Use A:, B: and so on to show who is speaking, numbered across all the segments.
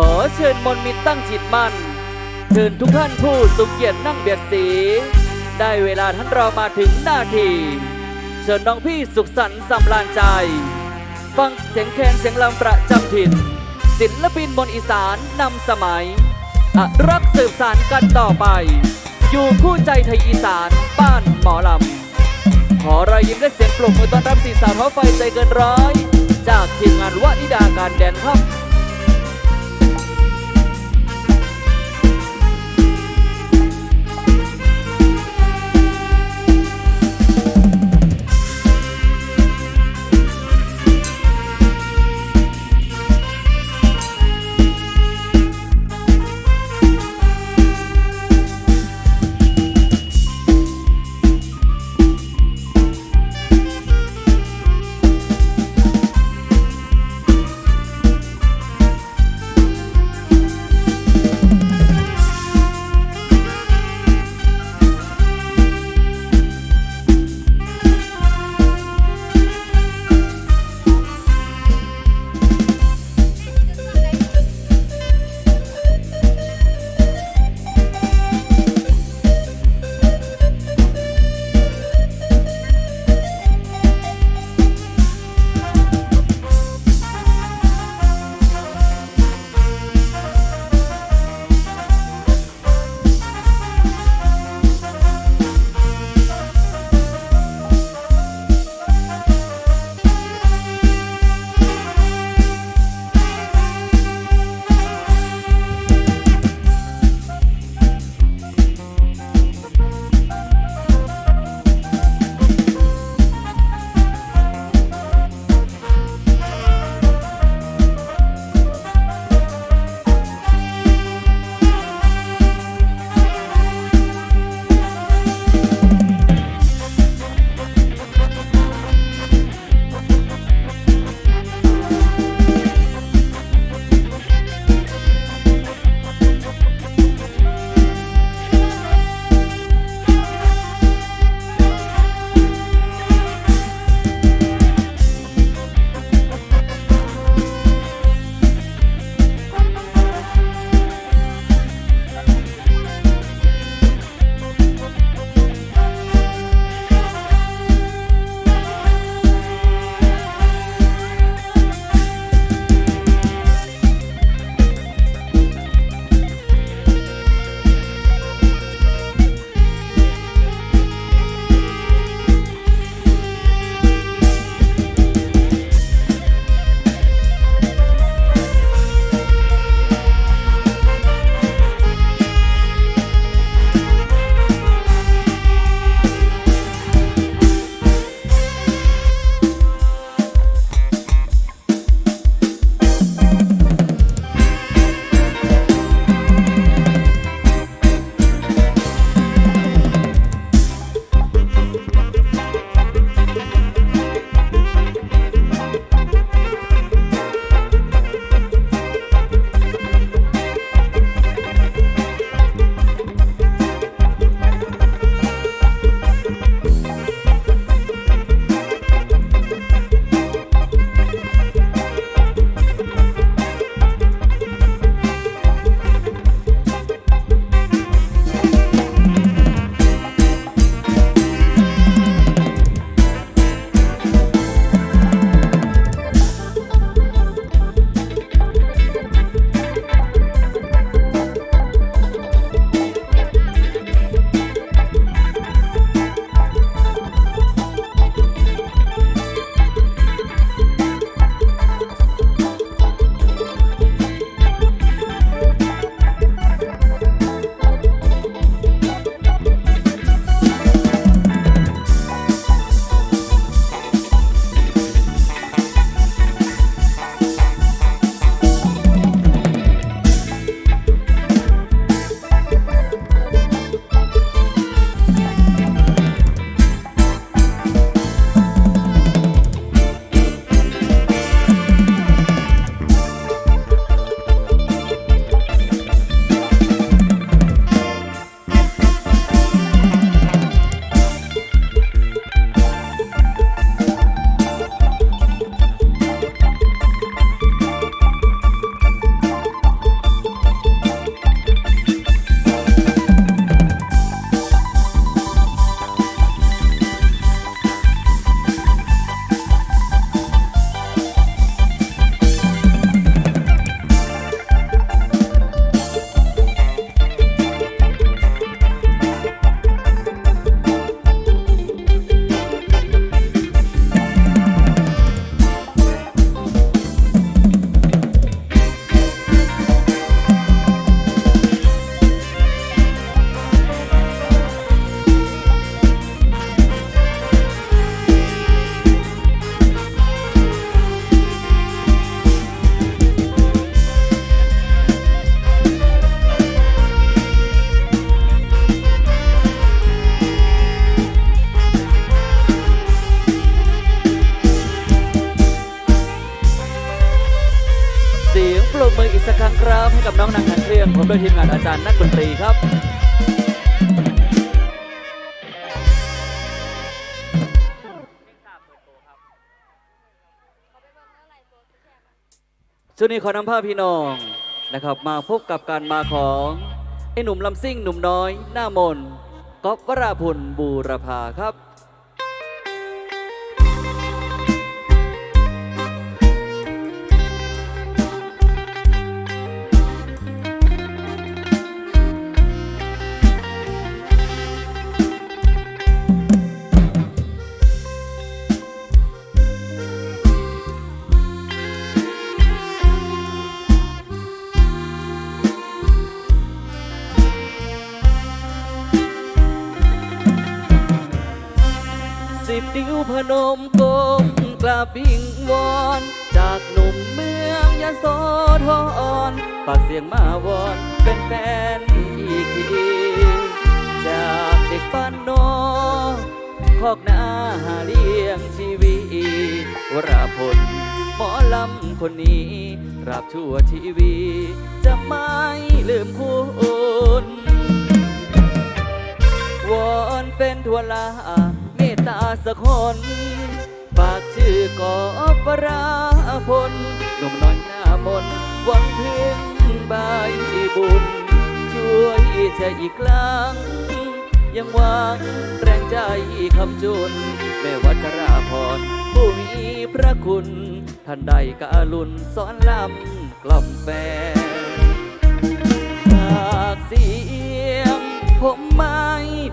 A: ขอเชิญมนต์มิตรตั้งจิตมั่นเชิญทุกท่านผู้สุเกียรตินั่งเบียดสี ได้เวลาท่านเรามาถึงหน้าที เชิญน้องพี่สุขสันต์สำราญใจ ฟังเสียงแคนเสียงลำประจำถิ่น ศิลปินบนอีสานนำสมัยอรักสืบสานกันต่อไป อยู่คู่ใจไทยอีสานบ้านหมอลำ ขอรอยยิ้มและเสียงปรบมือต้อนรับสีสาวท้าไฟใจเกินร้อย จากทีมงานวนิดาการแดนครับ มโดยทีมงานอาจารย์นักดนตรีครับช่วงนี้ขอนำภาพพี่น้องนะครับมาพบกับการมาของไอ้หนุ่มลำซิ่งหนุ่มน้อย หน้ามนก๊อฟวราพลบูรพาครับ สิบนิ้วพนมก้มกราบวิงวอน จากหนุ่มเมืองยโสธรฝากเสียงมาวอนเป็นแฟนอีกทีจากเด็กบ้านนอกคอกนาหาเลี้ยงชีวิตวราพลหมอลำคนนี้ราบชั่วชีวี จะไม่ลืมคุณวอนเป็นทวลา ตาสักคนฝากชื่อกอบราพลหนุ่มน้อยหน้ามนหวังพึ่งใบบุญ ช่วยเธออีกครั้ง ยังหวังแรงใจคำจุน แม่วัชราพรผู้มีพระคุณ ท่านใดกาลุนสอนลำกล่อมแฟนปากเสียง ผมไม่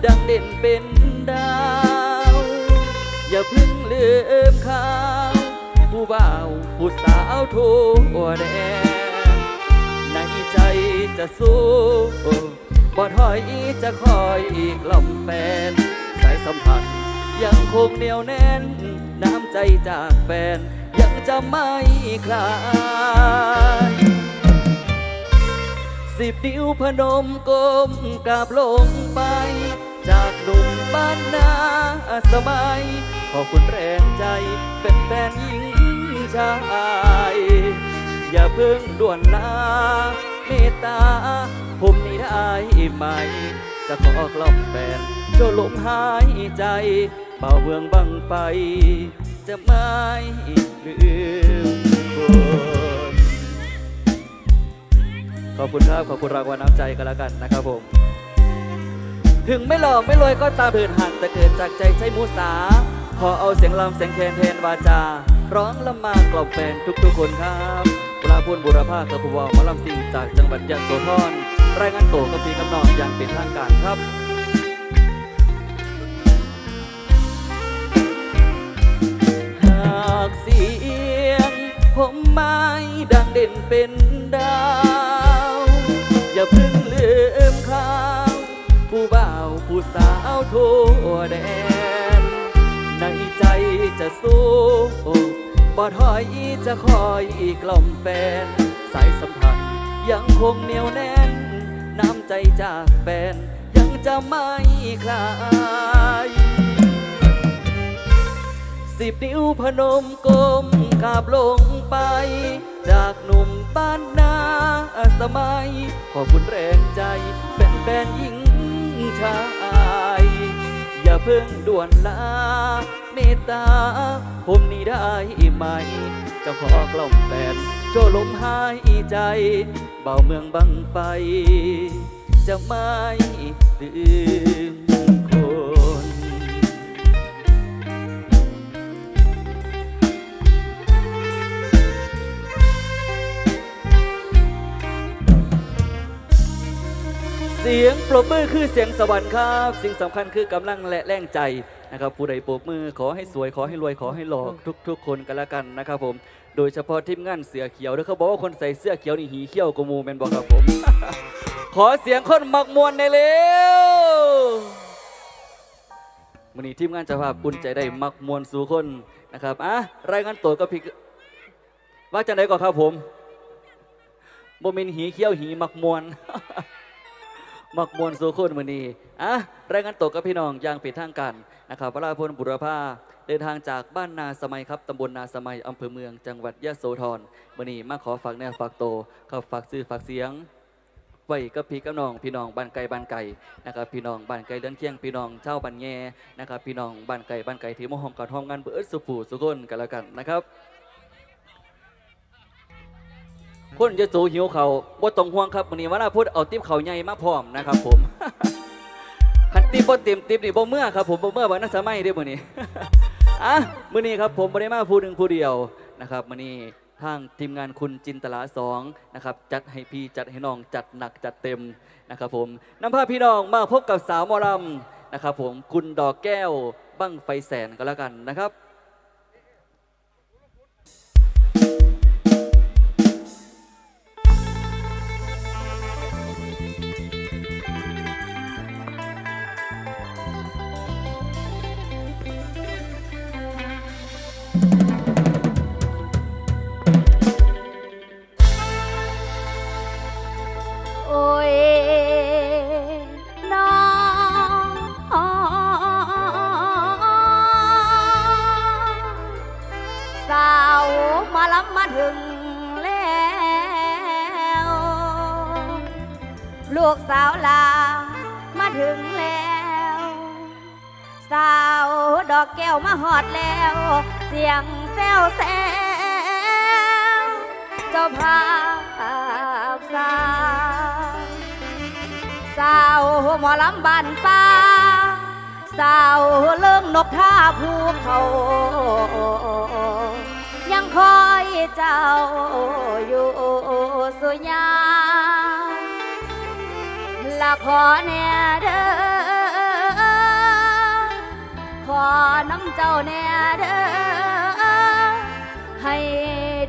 A: ดังเด่นเป็นดา อย่าเพึ่งลืมข่าผู้บ่าวผู้สาวทั่วแดนในใจจะสู้บ่ถอยจะคอยอีกล่อมแฟน สายสัมพันธ์ยังคงเหนียวแน่น น้ำใจจากแฟน ยังจะไม่คลายสิบนิ้วพนมก้มกราบลงไป จากหนุ่มบ้านนาสมัย ขอบคุณแรงใจเป็นแฟนหญิงชาย อย่าเพิ่งด่วนลาเมตตา ผมนี่ได้ไหม จะขอกล่อมแฟนโจลมหายใจเป่าเบืองบังไฟจะไม่ลืมคนขอบคุณครับ ขอบคุณรางวัลน้ำใจกันแล้วกันนะครับผม ถึงไม่หล่อไม่รวยก็ตามเผินหักแต่เกิดจากใจใช้มูสา ขอเอาเสียงลำเสียงแคนแทนวาจา ร้องละมากล่อมแฟนทุกๆคนครับปลาพูนบุรพากับผู้วอมาลำสิงจากจังหวัดยะโสธรรายงานโตกับพี่กำนองอย่างเป็นทางการครับหากเสียงผมไม่ดังเด่นเป็นดาว อย่าเพิ่งลืมข่าวผู้บ่าวผู้สาวทั่วแดน จจะสู้บ่ถอยจะคอยกล่อมแฟน สายสัมพันธ์ยังคงเหนียวแน่น น้ำใจจากแฟน ยังจะไม่คลายสิบนิ้วพนมก้มกราบลงไป จากหนุ่มบ้านนาสมัย ขอบคุณแรงใจเป็นแฟนหญิงชาย อย่าเพิ่งด่วนลาเมตตา ผมนี่ได้ไหม จะขอกล่อมแฟนโจลมหายใจ เบาเมืองบังไฟ จะไม่ลืม เสียงปรบมือคือเสียงสวรรค์ครับ สิ่งสำคัญคือกำลังและแรงใจนะครับผู้ใดปรบมือขอให้สวยขอให้รวยขอให้หล่อทุก ๆ คนกันละกันนะครับผม โดยเฉพาะทีมงานเสือเขียวด้วยเขาบอกว่าคนใส่เสื้อเขียวนี่หีเขี้ยวกว่าหมูแมนบอกครับผม ขอเสียงคนมักมวนในอยเร็ววันนี้ทีมงานเจะภาพอุ่นใจได้มักมวนสู่คนนะครับอะรายงานตัวกับพี่ว่าจะไหนก่อนครับผมโมเมนหีเขี้ยวหีมักมวน มักมวลสู่คนมือนี้อะรายงานตัวกับพี่น้องอย่างปิดทางกันนะครับวราพลบุรพาเดินทางจากบ้านนาสมัยครับตำบลนาสมัยอำเภอเมือง จังหวัดยะโสธรมือนี้มาขอฝากแนวฝากโตเขาฝากซื้อฝากเสียงไว้กับพี่กับน้องพี่น้องบ้านไกลบ้านไก่นะครับพี่น้องบ้านไกลเดินเคียงพี่น้องเช่าบ้านแง่นะครับพี่น้องบ้านไกลบ้านไก่ที่มหอมกันห้องงานเบิดสุผูสุคนกันแล้วกันนะครับ คนจะสูหิวเขาบ่ต้องห่วงครับมื้อนี้ว่านาพูดเอาติ๊บเขาใหญ่มาพร้อมนะครับผมคันติ๊บบ่เต็มติ๊บนี่บ่เมื่อครับผมบ่เมื่อบ่นักสมัยเด้อมื้อนี้อะมื้อนี้ครับผมบ่ได้มาผู้หนึ่งผู้เดียวนะครับมื้อนี้ทางทีมงานคุณจินตลาสองนะครับจัดให้พี่จัดให้น้องจัดหนักจัดเต็มนะครับผมนำพาพี่น้องมาพบกับสาวมอลำนะครับผมคุณดอกแก้วบั้งไฟแสนก็แล้วกันนะครับ
B: ภาพสาวสาวหมอลำบานป่าสาวเลิ่งนกท่าภูเขา ยังคอยเจ้าอยู่สุยาละขอแน่เด้อขอน้ำเจ้าแน่เด้อให้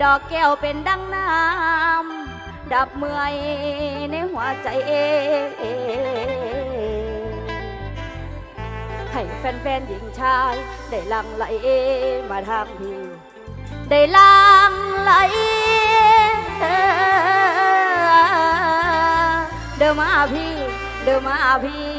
B: ดอกแก้วเป็นดังน้ำดับเมื่อยในหัวใจเองให้แฟนๆหญิงชาย ได้ลังไหลมาทางพี่ได้ลังไหลเดินมาพี่ เดินมาพี่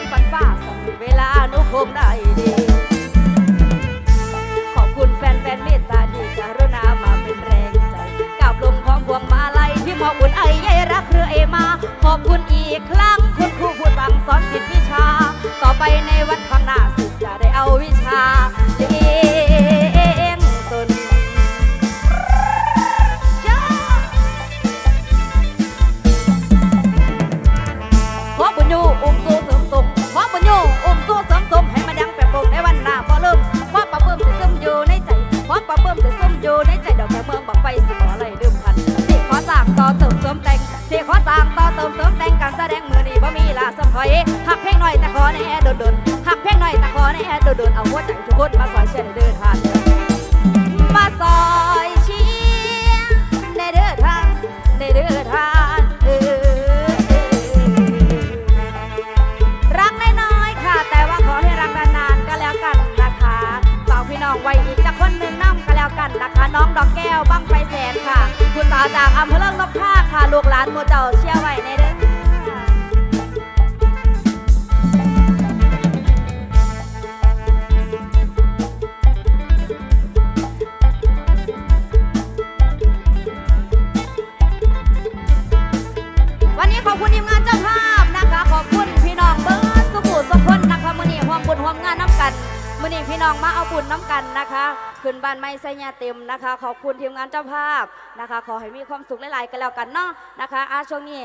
B: งใจสู้ทนฟันฝ่าส่งเวลาหนุคงได้ดี ขอบคุณแฟนแฟนๆเมตตาที่กรุณามาเป็นแรงใจกับลมของพวงมาลัยที่มอบอุ่นไอใยรักเรือเอมา ขอบคุณอีกครั้งคุณครูผู้สั่งสอนจิตวิชา ต่อไปในวันข้างหน้าสุดจะได้เอาวิชา ขอแน่โดนโดนเอาหัวใจทุกคนมาซอยเชียร์ในเดินทางมาซอยเชียร์ในเดินทางในเดินทางเออรักน้อยๆค่ะ แต่ว่าขอให้รักนานๆก็แล้วกันนะคะฝากพี่น้องไว้อีกจะคนหนึ่งน้ำก็แล้วกันนะคะ น้องดอกแก้วบังไฟแสนค่ะ คุณสาวจากอำเภอเลิงนกท่าค่ะลูกหลานโมเจ้าเชื่อไว้ในเด้อ วมงานน้ำกันมื่อนี้พี่น้องมาเอาบุญน้ำกันนะคะขึ้นบ้านไม้ไซยาเต็มนะคะ ขอบคุณทีมงานเจ้าภาพนะคะ ขอให้มีความสุขหลายๆกันแล้วกันเนาะนะคะอาช่วงนี้